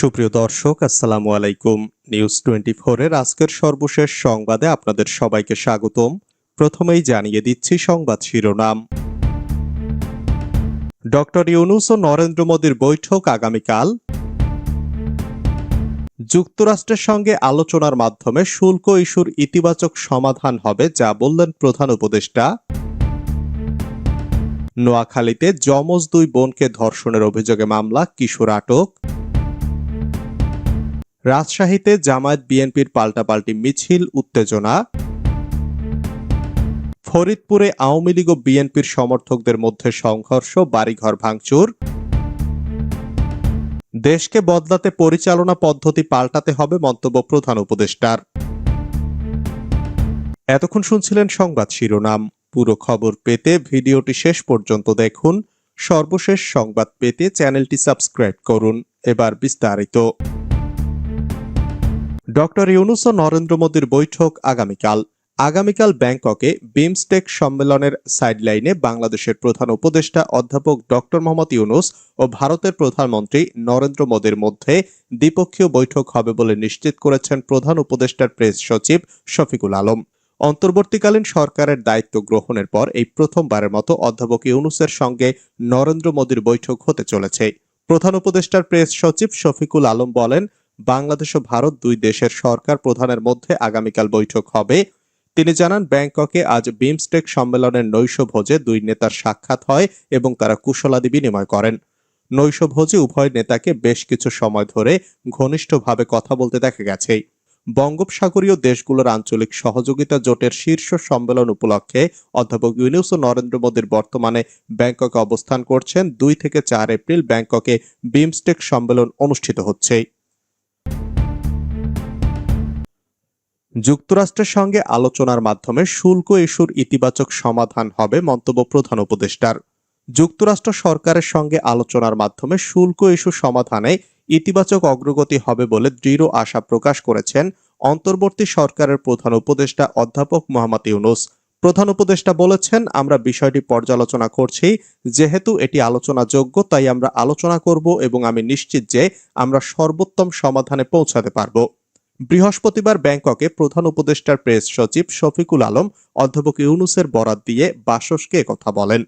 সুপ্রিয় দর্শক, আসসালামু আলাইকুম। নিউজ টোয়েন্টি এর আজকের সর্বশেষ সংবাদে আপনাদের সবাইকে স্বাগতম। প্রথমেই জানিয়ে দিচ্ছি সংবাদ শিরোনাম। ডক্টর ইউনুস ও নরেন্দ্র মোদীর বৈঠক আগামীকাল। যুক্তরাষ্ট্রের সঙ্গে আলোচনার মাধ্যমে শুল্ক ইস্যুর ইতিবাচক সমাধান হবে, যা বললেন প্রধান উপদেষ্টা। নোয়াখালীতে যমজ দুই বোনকে ধর্ষণের অভিযোগে মামলা, কিশোর আটক। রাজশাহীতে জামায়াত বিএনপির পাল্টাপাল্টি মিছিল, উত্তেজনা। ফরিদপুরে আওয়ামী লীগ ও বিএনপির সমর্থকদের মধ্যে সংঘর্ষ, বাড়িঘর ভাঙচুর। দেশকে বদলাতে পরিচালনা পদ্ধতি পাল্টাতে হবে মন্তব্য প্রধান উপদেষ্টার। এতক্ষণ শুনছিলেন সংবাদ শিরোনাম। পুরো খবর পেতে ভিডিওটি শেষ পর্যন্ত দেখুন। সর্বশেষ সংবাদ পেতে চ্যানেলটি সাবস্ক্রাইব করুন। এবার বিস্তারিত। ডক্টর ইউনুস ও নরেন্দ্র মোদীর বৈঠক আগামীকাল। আগামীকাল ব্যাংককে বিমস্টেক সম্মেলনের সাইডলাইনে বাংলাদেশের প্রধান উপদেষ্টা অধ্যাপক ডক্টর মোহাম্মদ ইউনুস ও ভারতের প্রধানমন্ত্রী নরেন্দ্র মোদীর মধ্যে দ্বিপক্ষীয় বৈঠক হবে বলে নিশ্চিত করেছেন প্রধান উপদেষ্টার প্রেস সচিব শফিকুল আলম। অন্তর্বর্তীকালীন সরকারের দায়িত্ব গ্রহণের পর এই প্রথমবারের মতো অধ্যাপক ইউনুসের সঙ্গে নরেন্দ্র মোদীর বৈঠক হতে চলেছে। প্রধান উপদেষ্টার প্রেস সচিব শফিকুল আলম বলেন বাংলাদেশ ও ভারত দুই দেশের সরকার প্রধানের মধ্যে আগামীকাল বৈঠক হবে। তিনি জানান, ব্যাংককে আজ বিমস্টেক সম্মেলনের নৈশ ভোজে দুই নেতার সাক্ষাৎ হয় এবং তারা কুশলাদি বিনিময় করেন। নৈশ ভোজে উভয় নেতাকে বেশ কিছু সময় ধরে ঘনিষ্ঠভাবে কথা বলতে দেখা গেছে। বঙ্গোপসাগরীয় দেশগুলোর আঞ্চলিক সহযোগিতা জোটের শীর্ষ সম্মেলন উপলক্ষে অধ্যাপক ইউনুস ও নরেন্দ্র মোদীর বর্তমানে ব্যাংককে অবস্থান করছেন। দুই থেকে চার এপ্রিল ব্যাংককে বিমস্টেক সম্মেলন অনুষ্ঠিত হচ্ছে। যুক্তরাষ্ট্রের সঙ্গে আলোচনার মাধ্যমে শুল্ক ইস্যুর ইতিবাচক সমাধান হবে মন্তব্য প্রধান উপদেষ্টার। যুক্তরাষ্ট্র সরকারের সঙ্গে আলোচনার মাধ্যমে শুল্ক ইস্যু সমাধানে ইতিবাচক অগ্রগতি হবে বলে দৃঢ় আশা প্রকাশ করেছেন অন্তর্বর্তী সরকারের প্রধান উপদেষ্টা অধ্যাপক মোহাম্মদ ইউনুস। প্রধান উপদেষ্টা বলেছেন, আমরা বিষয়টি পর্যালোচনা করছি, যেহেতু এটি আলোচনাযোগ্য, তাই আমরা আলোচনা করব এবং আমি নিশ্চিত যে আমরা সর্বোত্তম সমাধানে পৌঁছাতে পারব। বৃহস্পতিবার ব্যাংককে প্রধান উপদেষ্টার প্রেস সচিব শফিকুল আলম, অধ্যাপক ইউনুসের বরাত দিয়ে বাসসকে কথা বলেন।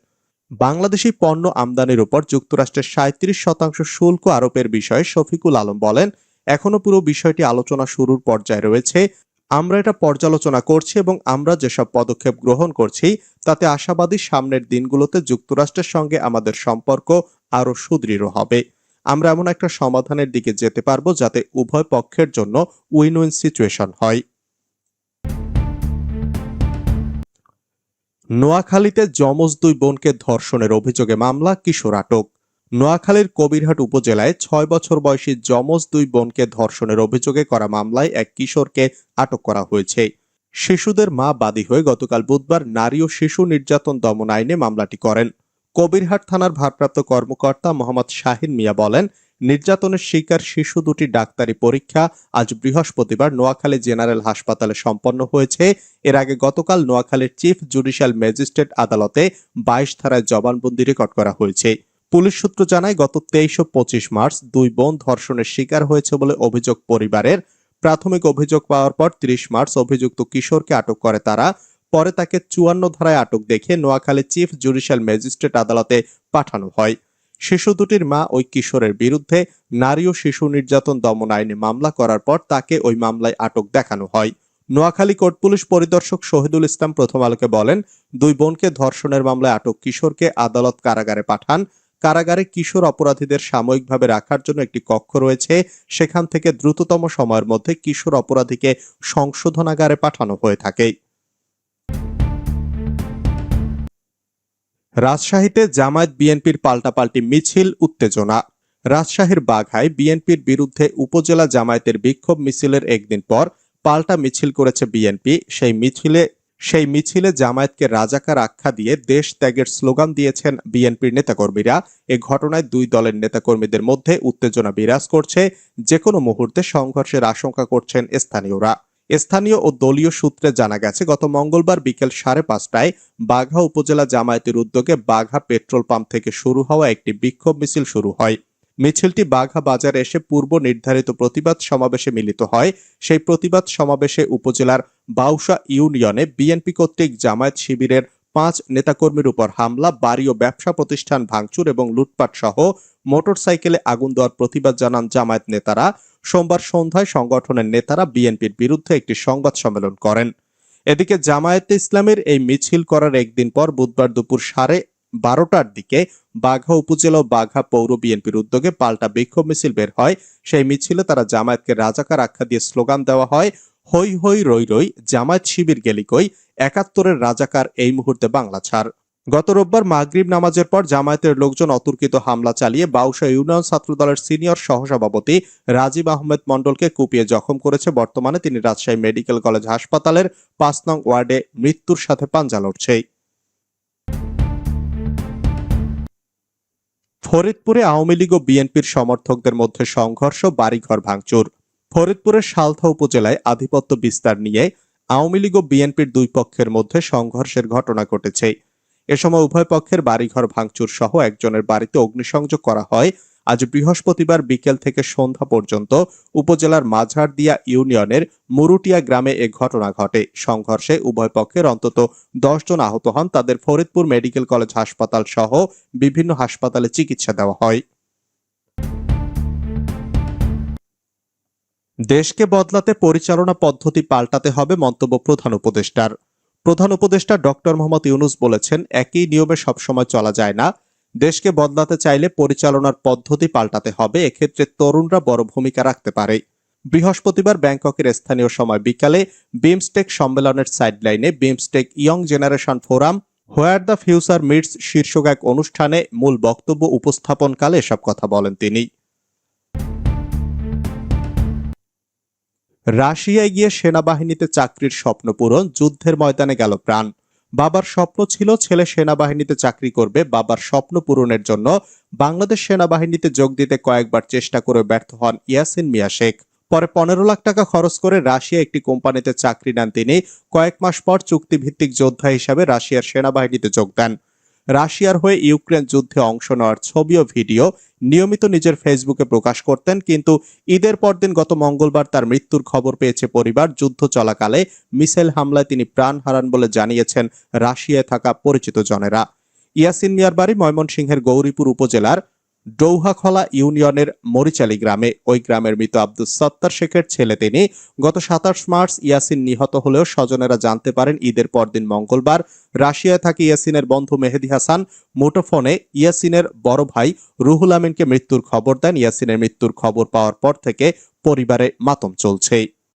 বাংলাদেশি পণ্য আমদানির উপর যুক্তরাষ্ট্রের সাঁত্রিশ শতাংশ শুল্ক আরোপের বিষয়ে শফিকুল আলম বলেন, এখনও পুরো বিষয়টি আলোচনা শুরুর পর্যায়ে রয়েছে। আমরা এটা পর্যালোচনা করছি এবং আমরা যেসব পদক্ষেপ গ্রহণ করছি, তাতে আশাবাদী সামনের দিনগুলোতে যুক্তরাষ্ট্রের সঙ্গে আমাদের সম্পর্ক আরও সুদৃঢ় হবে। আমরা এমন একটা সমাধানের দিকে যেতে পারব যাতে উভয় পক্ষের জন্য উইন উইন সিচুয়েশন হয়। নোয়াখালীতে যমজ দুই বোনকে ধর্ষণের অভিযোগে মামলা, কিশোর আটক। নোয়াখালীর কবিরহাট উপজেলায় ছয় বছর বয়সী যমজ দুই বোনকে ধর্ষণের অভিযোগে করা মামলায় এক কিশোরকে আটক করা হয়েছে। শিশুদের মা বাদী হয়ে গতকাল বুধবার নারী ও শিশু নির্যাতন দমন আইনে মামলাটি করেন। কবিরহাট থানার ভারপ্রাপ্ত কর্মকর্তা মোহাম্মদ শাহিন মিয়া বলেন, নির্যাতনের শিকার শিশু দুটি ডাক্তারি পরীক্ষা আজ বৃহস্পতিবার নোয়াখালী জেনারেল হাসপাতালে সম্পন্ন হয়েছে। এর আগে গতকাল নোয়াখালীর চিফ জুডিশিয়াল ম্যাজিস্ট্রেট আদালতে বাইশ ধারায় জবানবন্দি রেকর্ড করা হয়েছে। পুলিশ সূত্র জানায়, গত তেইশ ও পঁচিশ মার্চ দুই বোন ধর্ষণের শিকার হয়েছে বলে অভিযোগ পরিবারের। প্রাথমিক অভিযোগ পাওয়ার পর ত্রিশ মার্চ অভিযুক্ত কিশোরকে আটক করে তারা। পরে তাকে চুয়ান্ন ধারায় আটক দেখে নোয়াখালী চিফ জুডিশিয়াল ম্যাজিস্ট্রেট আদালতে পাঠানো হয়। শিশু দুটির মা ওই কিশোরের বিরুদ্ধে নারী ও শিশু নির্যাতন দমন আইনে মামলা করার পর তাকে ওই মামলায় আটক দেখানো হয়। নোয়াখালী কোর্ট পুলিশ পরিদর্শক শহীদুল ইসলাম প্রথম আলোকে বলেন, দুই বোনকে ধর্ষণের মামলায় আটক কিশোরকে আদালত কারাগারে পাঠান। কারাগারে কিশোর অপরাধীদের সাময়িকভাবে রাখার জন্য একটি কক্ষ রয়েছে। সেখান থেকে দ্রুততম সময়ের মধ্যে কিশোর অপরাধীকে সংশোধনাগারে পাঠানো হয়ে থাকে। রাজশাহীতে জামায়াত বিএনপির পাল্টাপাল্টি মিছিল, উত্তেজনা। রাজশাহীর বাঘায় বিএনপির বিরুদ্ধে উপজেলা জামায়াতের বিক্ষোভ মিছিলের একদিন পর পাল্টা মিছিল করেছে বিএনপি। সেই মিছিলে সেই মিছিলে জামায়াতকে রাজাকার আখ্যা দিয়ে দেশ ত্যাগের স্লোগান দিয়েছেন বিএনপির নেতাকর্মীরা। এ ঘটনায় দুই দলের নেতাকর্মীদের মধ্যে উত্তেজনা বিরাজ করছে। যে কোনো মুহূর্তে সংঘর্ষের আশঙ্কা করছেন স্থানীয়রা। স্থানীয় ও দলীয় সূত্রে জানা গেছে, গত মঙ্গলবার বিকেল সাড়ে পাঁচটায় বাঘা উপজেলা জামায়াতের উদ্যোগে বাঘা পেট্রোল পাম্প থেকে শুরু হওয়া একটি বিক্ষোভ মিছিল শুরু হয়। মিছিলটি বাঘা বাজারে এসে পূর্ব নির্ধারিত প্রতিবাদ সমাবেশে মিলিত হয়। সেই প্রতিবাদ সমাবেশে উপজেলার বাউসা ইউনিয়নে বিএনপি কর্তৃক জামায়াত শিবিরের পাঁচ নেতাকর্মীর উপর হামলা, বাড়ি ও ব্যবসা প্রতিষ্ঠান ভাঙচুর এবং লুটপাট সহ মোটরসাইকেলে আগুন দেওয়ার প্রতিবাদ জানান জামায়াত নেতারা। সোমবার সন্ধ্যায় সংগঠনের নেতারা বিএনপির বিরুদ্ধে একটি সংবাদ সম্মেলন করেন। এদিকে জামায়াতে ইসলামের এই মিছিল করার একদিন পর বুধবার দুপুর সাড়ে বারোটার দিকে বাঘা উপজেলা বাঘা পৌর বিএনপির উদ্যোগে পাল্টা বিক্ষোভ মিছিল বের হয়। সেই মিছিলে তারা জামায়াতকে রাজাকার আখ্যা দিয়ে স্লোগান দেওয়া হয়, হই হই রই রই, জামায়াত শিবির গেলিকই, একাত্তরের রাজাকার এই মুহূর্তে বাংলা ছাড়। গত রোববার মাগরিব নামাজের পর জামায়াতের লোকজন অতর্কিত হামলা চালিয়ে বাউসা ইউনিয়ন ছাত্রদলের সিনিয়র সহসভাপতি রাজীব আহমেদ মণ্ডলকে কুপিয়ে জখম করেছে। বর্তমানে তিনি রাজশাহী মেডিকেল কলেজ হাসপাতালের পাঁচ নং ওয়ার্ডে মৃত্যুর সাথে পাঞ্জা লড়ছে। ফরিদপুরে আওয়ামী লীগ ও বিএনপির সমর্থকদের মধ্যে সংঘর্ষ, বাড়িঘর ভাঙচুর। ফরিদপুরের সালথা উপজেলায় আধিপত্য বিস্তার নিয়ে আওয়ামী লীগ ও বিএনপির দুই পক্ষের মধ্যে সংঘর্ষের ঘটনা ঘটেছে। এ সময় উভয় পক্ষের বাড়িঘর ভাঙচুর সহ একজনের বাড়িতে অগ্নিসংযোগ করা হয়। আজ বৃহস্পতিবার বিকেল থেকে সন্ধ্যা পর্যন্ত উপজেলার মাঝারদিয়া ইউনিয়নের মুরুটিয়া গ্রামে এ ঘটনা ঘটে। সংঘর্ষে উভয় পক্ষের অন্তত জন আহত হন। তাদের ফরিদপুর মেডিকেল কলেজ হাসপাতাল সহ বিভিন্ন হাসপাতালে চিকিৎসা দেওয়া হয়। দেশকে বদলাতে পরিচালনা পদ্ধতি পাল্টাতে হবে মন্তব্য প্রধান উপদেষ্টার। প্রধান উপদেষ্টা ডক্টর মোহাম্মদ ইউনুস বলেছেন, একই নিয়মে সবসময় চলা যায় না। দেশকে বদলাতে চাইলে পরিচালনার পদ্ধতি পাল্টাতে হবে। এক্ষেত্রে তরুণরা বড় ভূমিকা রাখতে পারে। বৃহস্পতিবার ব্যাংককের স্থানীয় সময় বিকালে বিমস্টেক সম্মেলনের সাইডলাইনে BIMSTEC young generation forum, where the future meets শীর্ষক এক অনুষ্ঠানে মূল বক্তব্য উপস্থাপনকালে এসব কথা বলেন তিনি। রাশিয়ায় গিয়ে সেনাবাহিনীতে চাকরির স্বপ্ন পূরণ, যুদ্ধের ময়দানে গেল প্রাণ। বাবার স্বপ্ন ছিল ছেলে সেনাবাহিনীতে চাকরি করবে, বাবার স্বপ্ন পূরণের জন্য বাংলাদেশ সেনাবাহিনীতে যোগ দিতে কয়েকবার চেষ্টা করে ব্যর্থ হন ইয়াসিন মিয়া শেখ। পরে পনেরো লাখ টাকা খরচ করে রাশিয়া একটি কোম্পানিতে চাকরি নেন তিনি। কয়েক মাস পর চুক্তিভিত্তিক যোদ্ধা হিসাবে রাশিয়ার সেনাবাহিনীতে যোগ দেন। রাশিয়ার হয়ে ইউক্রেন যুদ্ধে অংশ নেওয়ার ছবি ও ভিডিও নিয়মিত নিজের ফেসবুকে প্রকাশ করতেন, কিন্তু ঈদের পরদিন গত মঙ্গলবার তার মৃত্যুর খবর পেয়েছে পরিবার। যুদ্ধ চলাকালে মিসাইল হামলায় তিনি প্রাণ হারান বলে জানিয়েছেন রাশিয়ায় থাকা পরিচিত জনেরা। ইয়াসিন মিয়ার বাড়ি ময়মনসিংহের গৌরীপুর উপজেলার ডৌহাখলা ইউনিয়নের মরিচালি গ্রামে ওই গ্রামের মৃত আব্দুল সত্তার শেখের ছেলে তিনি গত সাতাশ মার্চ ইয়াসিন নিহত হলেও স্বজনেরা জানতে পারেন ঈদের পরদিন মঙ্গলবার রাশিয়ায় থাকি ইয়াসিনের বন্ধু মেহেদি হাসান মুঠোফোনে ইয়াসিনের বড় ভাই রুহুল আমিনকে মৃত্যুর খবর দেন। ইয়াসিনের মৃত্যুর খবর পাওয়ার পর থেকে পরিবারে মাতম চলছে।